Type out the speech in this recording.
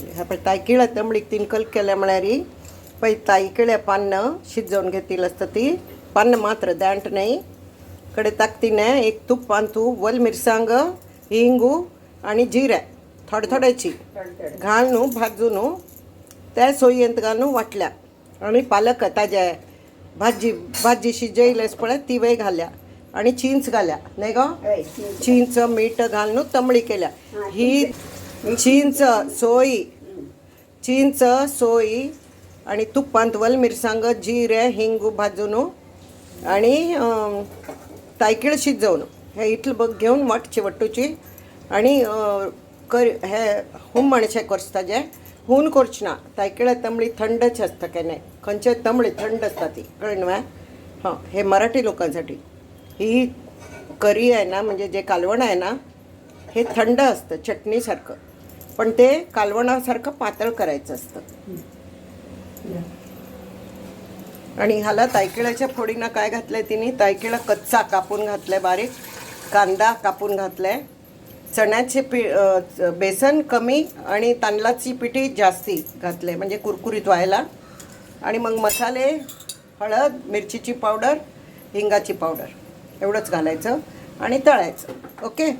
घातलेली हा पण तायकिळ्या तंबळीक तीन कल केल्या म्हळ्यार पै तायकिळ्या पान्न शिजवून घेतील असतं ती. पान्न मात्र दांट नाही. कडे ताकतीने एक तूप पांतू वल मिरसांग हिंगू आणि जिरे. थोडे थोड्याची घालून भाजून. त्या सोययंत घालून वाटल्या. आणि पालक ताजे भाजी भाजी शिजयलेस पळय ती वेळ घाल्या. आणि चिंच घाल्या. नाही गो चिंच. मीठ घालून तंबळी केल्या. ही चिंच सोयी चिंच सोयी आणि तुपांत वल मिरसांग जिरे हिंगू भाजून आणि तायकीळ शिजवून. हे इतलं बघ घेऊन वाट चिवट्टूची आणि कर हे हुमणशें करता जे हून करच ना तायकिळ्या तमळी थंडच असतं केन्नाय खंयचे तमळी थंड असतात ती. कळण हां हे मराठी लोकांसाठी. ही करी आहे ना म्हणजे जे कालवण आहे ना हे थंड असतं चटणीसारखं. पण ते कालवणासारखं पातळ करायचं असतं. आणि ह्याला तायकिळ्याच्या फोडीनं काय घातलंय तिने? तायकिळा कच्चा कापून घातलाय बारीक कांदा कापून घातलाय. चण्याचे पी च- बेसन कमी आणि तांदळाची पिठी जास्ती घातले म्हणजे कुरकुरीत व्हायला. आणि मग मसाले हळद मिरचीची पावडर हिंगाची पावडर. एवढंच घालायचं आणि तळायचं. ओके?